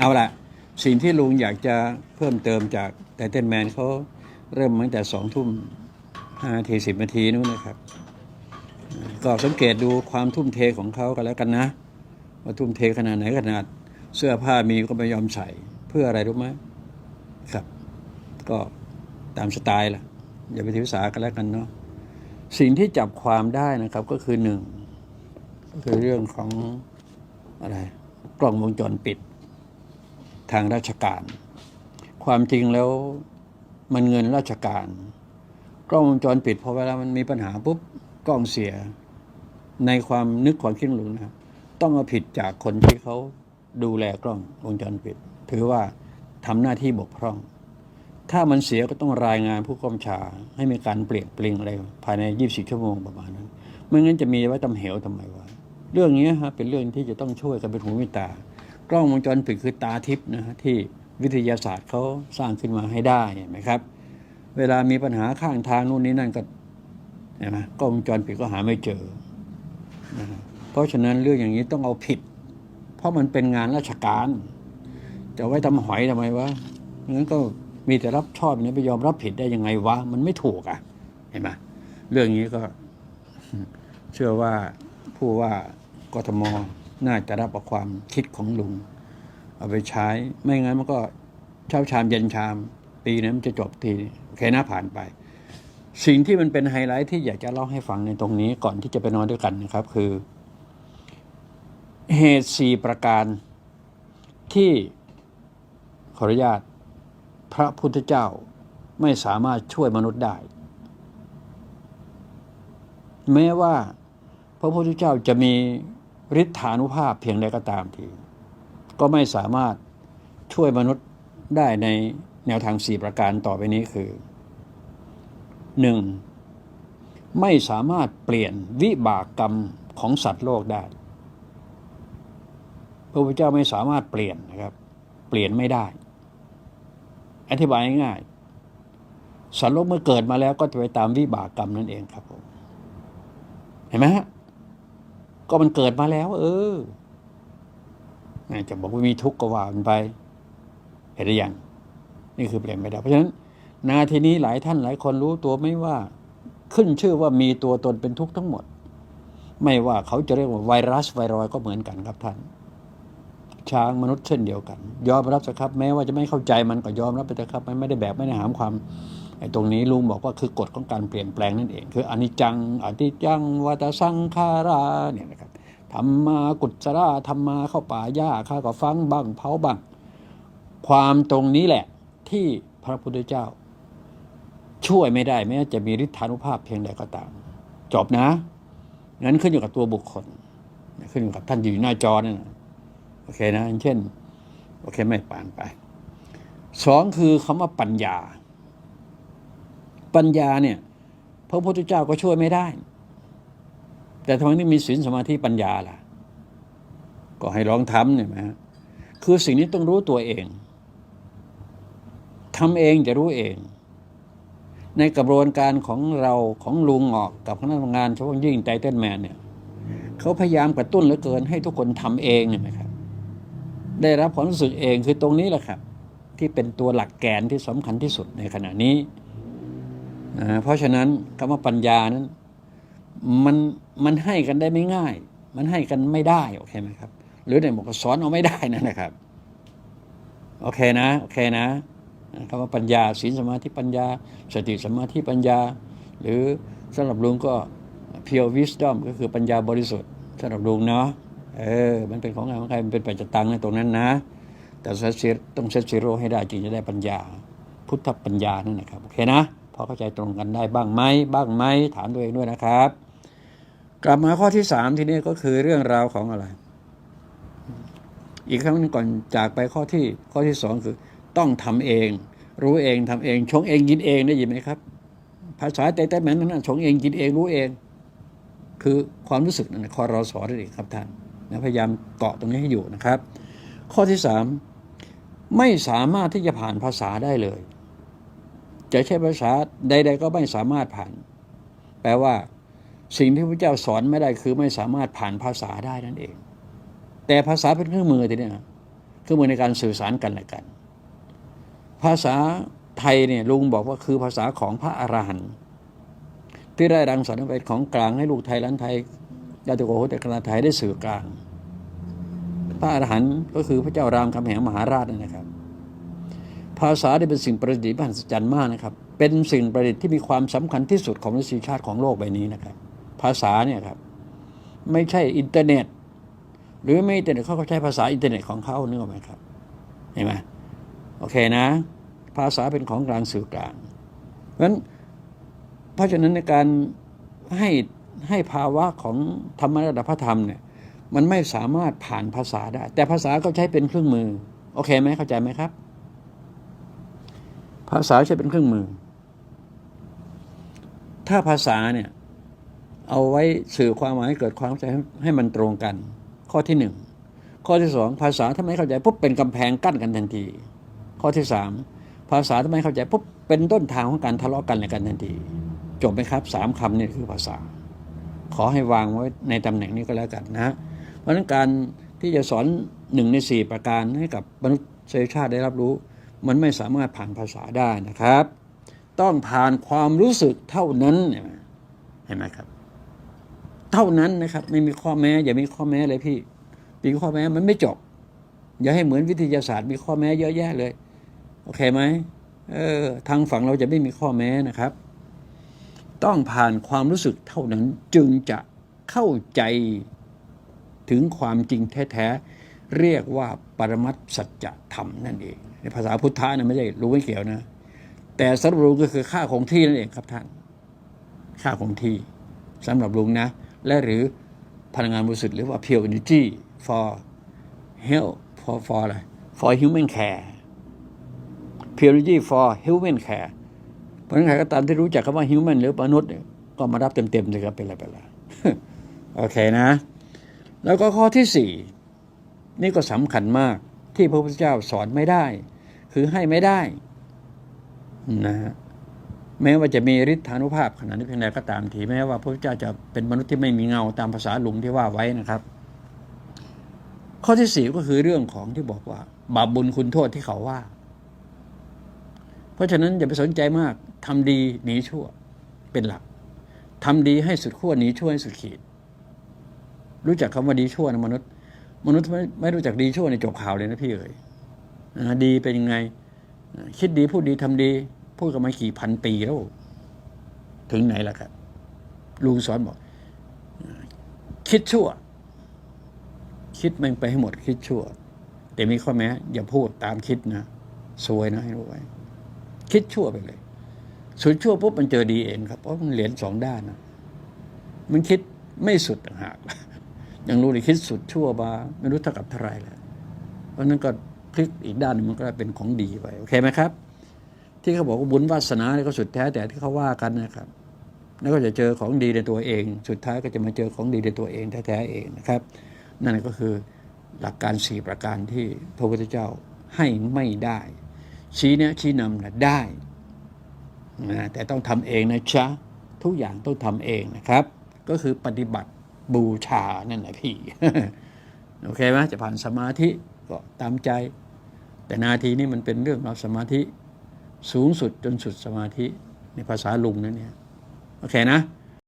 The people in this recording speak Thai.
เอาละสิ่งที่ลุงอยากจะเพิ่มเติมจากไทเทนแมนเขาเริ่มตั้งแต่สองทุ่มห้าทีสิบนาทีนู้นนะครับ ก็สังเกตดูความทุ่มเทของเขากันแล้วกันนะ ว่าทุ่มเทขนาดไหนขนาดเสื้อผ้ามีก็ไม่ยอมใส่เพื่ออะไรรู้ไหมครับ ก็ตามสไตล์ล่ะ อย่าไปถือสากันแล้วกันเนาะสิ่งที่จับความได้นะครับก็คือหนึ่งก็คือเรื่องของอะไรกล้องวงจรปิด ทางราชการ ความจริงแล้วมันเงินราชการ กล้องวงจรปิดพอเวลามันมีปัญหาปุ๊บกล้องเสีย ในความนึกความคิดลุงนะครับต้องเอาผิดจากคนที่เขาดูแลกล้องวงจรปิด ถือว่าทำหน้าที่บกพร่อง ถ้ามันเสียก็ต้องรายงานผู้กำชา ให้มีการเปลี่ยนเปลี่ยนอะไรภายใน 24 ชั่วโมงประมาณนั้น ไม่งั้นจะมีไว้ตำเหวทำไมวะเรื่องนี้ฮะเป็นเรื่องที่จะต้องช่วยกันเป็นหูเป็นตา กล้องวงจรปิดคือตาทิพย์นะฮะที่วิทยาศาสตร์เขาสร้างขึ้นมาให้ได้เห็นไหมครับ เวลามีปัญหาข้างทางนู่นนี่นั่นก็เห็นไหมกล้องวงจรปิดก็หาไม่เจอนะฮะเพราะฉะนั้นเรื่องอย่างนี้ต้องเอาผิด เพราะมันเป็นงานราชการ จะไว้ทำหอยทำไมวะงั้นก็มีแต่รับชอบอย่างนี้ไปยอมรับผิดได้ยังไงวะมันไม่ถูกอะ เห็นไหมเรื่องนี้ก็เชื่อว่าผู้ว่ากทม น่าจะรับเอาความคิดของลุง เอาไปใช้ ไม่งั้นมันก็เช้าชามเย็นชาม ปีนั้นมันจะจบทีโอเคนะผ่านไป สิ่งที่มันเป็นไฮไลท์ที่อยากจะเล่าให้ฟังในตรงนี้ก่อนที่จะไปนอนด้วยกันนะครับ คือ เหตุสี่ประการที่ขออนุญาตพระพุทธเจ้าไม่สามารถช่วยมนุษย์ได้ แม้ว่าพระพุทธเจ้าจะมี ฤทธานุภาพเพียงใดก็ตามที ก็ไม่สามารถช่วยมนุษย์ได้ในแนวทางสี่ประการต่อไปนี้คือหนึ่งไม่สามารถเปลี่ยนวิบากกรรมของสัตว์โลกได้ พระพุทธเจ้าไม่สามารถเปลี่ยนนะครับ เปลี่ยนไม่ได้ อธิบายง่ายสัตว์โลกเมื่อเกิดมาแล้วก็จะไปตามวิบากกรรมนั่นเองครับผม เห็นไหมฮะ ก็มันเกิดมาแล้ว เออจะบอกว่ามีทุกข์ก็ว่ามันไป เห็นหรือยังนี่คือเปลี่ยนไม่ได้เพราะฉะนั้นนาทีนี้หลายท่านหลายคนรู้ตัวไม่ว่า ขึ้นชื่อว่ามีตัวตนเป็นทุกข์ทั้งหมด ไม่ว่าเขาจะเรียกว่าไวรัสไวรอยก็เหมือนกันครับท่าน ช้างมนุษย์เช่นเดียวกัน ยอมรับสิครับแม้ว่าจะไม่เข้าใจมันก็ยอมรับไปเถอะครับมันไม่ได้แบบไม่ได้หามความไอ้ตรงนี้ลุงบอกว่าคือกฎของการเปลี่ยนแปลงนั่นเอง คืออนิจจังอนิจังวัตสังขาราเนี่ยนะครับทำมากุศลาทำมาเข้าป่าหญ้าข้าก็ฟังบ้างเผาบ้างความตรงนี้แหละที่พระพุทธเจ้า ช่วยไม่ได้แม้จะมีฤทธานุภาพเพียงใดก็ตาม จบนะงั้นขึ้นอยู่กับตัวบุคคล ขึ้นอยู่กับท่านอยู่หน้าจอนั่นนะ โอเคนะเช่น โอเคไม่ปานไปสองคือคำว่าปัญญา ปัญญาเนี่ย พระพุทธเจ้าก็ช่วยไม่ได้ แต่ทำไมไม่มีศีลสมาธิปัญญาล่ะ ก็ให้ลองทำเนี่ยนะคือสิ่งนี้ต้องรู้ตัวเองทำเองจะรู้เอง ในกระบวนการของเราของลุงออกกับคณะทำงานเฉพาะยิ่งไทเทนแมนเนี่ยเขาพยายามกระตุ้นเหลือเกินให้ทุกคนทำเองเนี่ย ได้รับความรู้สึกเองคือตรงนี้แหละครับ ที่เป็นตัวหลักแกนที่สำคัญที่สุดในขณะนี้นะเพราะฉะนั้นคำว่าปัญญานั้นมันมันให้กันได้ไม่ง่าย มันให้กันไม่ได้โอเคไหมครับ หรือในบอกสอนเอาไม่ได้นั่นนะครับ โอเคนะโอเคนะคำว่าปัญญาศีลสมาธิปัญญา สติสมาธิปัญญา หรือสำหรับลุงก็ pure wisdom ก็คือปัญญาบริสุทธิ์สำหรับลุงเนาะ เออ มันเป็นของงานของใครมันเป็นปัจจตังในตรงนั้นนะ แต่เซตต้องเซตซีโร่ให้ได้จึงจะได้ปัญญา พุทธปัญญานั่นนะครับโอเคนะพอเข้าใจตรงกันได้บ้างไหมบ้างไหมถามตัวเองด้วยนะครับ กลับมาข้อที่สามทีนี้ก็คือเรื่องราวของอะไร อีกครั้งหนึงก่อนจากไปข้อที่ข้อที่สองคือ ต้องทำเอง รู้เองทำเองชงเองกินเองได้ยินไหมครับ ภาษาไต้ใต้แมนนั้นนะชงเองกินเองรู้เอง คือความรู้สึกนั่นนะคอรอสอนั่นเองครับท่าน นะพยายามเกาะตรงนี้ให้อยู่นะครับ ข้อที่สามไม่สามารถที่จะผ่านภาษาได้เลย จะใช้ภาษาใด ๆ ก็ไม่สามารถผ่าน แปลว่า สิ่งที่พระเจ้าสอนไม่ได้คือไม่สามารถผ่านภาษาได้นั่นเอง แต่ภาษาเป็นเครื่องมือทีเนี้ยเครื่องมือในการสื่อสารกันและกัน ภาษาไทยเนี่ยลุงบอกว่าคือภาษาของพระอรหันต์ที่ได้รังสรรค์เป็นของกลางให้ลูกไทยล้านไทย ญาติโกโหต่กลาไทยได้สื่อกลางพระอรหันต์ก็คือพระเจ้ารามคำแหงมหาราชนะครับ ภาษาได้เป็นสิ่งประดิษฐ์มหัศจรรย์มากนะครับ เป็นสิ่งประดิษฐ์ที่มีความสำคัญที่สุดของมนุษยชาติของโลกใบนี้นะครับ ภาษาเนี่ยครับ ไม่ใช่อินเทอร์เน็ต หรือไม่อินเทอร์เน็ตเขาก็ใช้ภาษาอินเทอร์เน็ตของเขาเนื้อไหมครับเห็นไหมโอเคนะ ภาษาเป็นของกลางสื่อกลางเพราะฉะนั้นเพราะฉะนั้นในการให้ ให้ภาวะของธรรมระดับพระธรรมเนี่ยมันไม่สามารถผ่านภาษาได้ แต่ภาษาก็ใช้เป็นเครื่องมือ โอเคไหมเข้าใจไหมครับ ภาษาใช้เป็นเครื่องมือ ถ้าภาษาเนี่ยเอาไว้สื่อความหมายให้เกิดความเข้าใจให้มันตรงกัน ข้อที่หนึ่งข้อที่สองภาษาถ้าไม่เข้าใจปุ๊บเป็นกำแพงกั้นกันทันที ข้อที่สามภาษาถ้าไม่เข้าใจปุ๊บเป็นต้นทางของการทะเลาะกันในกันทันทีจบไหมครับสามคำนี่คือภาษา ขอให้วางไว้ในตำแหน่งนี้ก็แล้วกันนะเพราะฉะนั้นการที่จะสอนหนึ่งในสี่ประการให้กับมนุษยชาติได้รับรู้ มันไม่สามารถผ่านภาษาได้นะครับ ต้องผ่านความรู้สึกเท่านั้นเห็นไหมครับ เท่านั้นนะครับ ไม่มีข้อแม้ อย่ามีข้อแม้เลยพี่มีข้อแม้มันไม่จบ อย่าให้เหมือนวิทยาศาสตร์มีข้อแม้เยอะแยะเลย โอเคไหมเออทางฝั่งเราจะไม่มีข้อแม้นะครับ ต้องผ่านความรู้สึกเท่านั้นจึงจะเข้าใจถึงความจริงแท้ๆ เรียกว่าปรมัตสัจธรรมนั่นเอง ในภาษาพุทธะนะไม่ใช่รู้ไม่เกี่ยวนะ แต่สรุปรู้ก็คือค่าคงที่นั่นเองครับท่าน ค่าคงที่สำหรับลุงนะ และหรือพลังงานบริสุทธิ์หรือว่า pure energy for health for for อะไร for human care pure energy for human care เพราะฉะนั้นใครก็ตามที่รู้จักคำว่า human หรือมนุษย์เนี่ยก็มารับเต็มๆเลยครับเป็นอะไรเป็นอะไรโอเคนะ แล้วก็ข้อที่สี่นี่ก็สำคัญมากที่พระพุทธเจ้าสอนไม่ได้ คือให้ไม่ได้นะฮะแม้ว่าจะมีฤทธานุภาพขนาดนี้เพียงใดก็ตามทีแม้ว่าพระพุทธเจ้าจะเป็นมนุษย์ที่ไม่มีเงาตามภาษาลุงที่ว่าไว้นะครับ ข้อที่สี่ก็คือเรื่องของที่บอกว่า บาปบุญคุณโทษที่เขาว่า เพราะฉะนั้นอย่าไปสนใจมากทำดีหนีชั่วเป็นหลักทำดีให้สุดขั้วหนีชั่วให้สุดขีด รู้จักคำว่าดีชั่วนะมนุษย์ มนุษย์ไม่ไม่รู้จักดีชั่วในจบข่าวเลยนะพี่เอ๋ยดีเป็นยังไง คิดดีพูดดีทำดีพูดกันมากี่พันปีแล้ว ถึงไหนล่ะครับลุงสอนบอก คิดชั่ว คิดมันไปให้หมดคิดชั่ว แต่มีข้อแม้ อย่าพูดตามคิดนะซวยนะให้รู้ไว้ คิดชั่วไปเลยสุดชั่วปุ๊บมันเจอดีเองครับเพราะมันเหรียญสองด้านนะมันคิดไม่สุดต่างหากยังรู้เลยคิดสุดชั่วมาไม่รู้เท่ากับเท่าไหรแล้วเพราะนั้นก็พลิกอีกด้านหนึงมันก็เป็นของดีไปโอเคไหมครับ ที่เขาบอกว่าบุญวาสนาเนี่ยก็สุดแท้แต่ที่เขาว่ากันนะครับ แล้วก็จะเจอของดีในตัวเอง สุดท้ายก็จะมาเจอของดีในตัวเองแท้ๆเองนะครับ นั่นก็คือหลักการสี่ประการที่พระพุทธเจ้าให้ไม่ได้ ชี้แนะชี้นำนะได้นะแต่ต้องทำเองนะจ๊ะทุกอย่างต้องทำเองนะครับ ก็คือปฏิบัติบูชานั่นแหละพี่ โอเคไหมจะผ่านสมาธิก็ตามใจ แต่นาทีนี้มันเป็นเรื่องเราสมาธิ สูงสุดจนสุดสมาธิในภาษาลุงนั่นเนี่ย โอเคนะ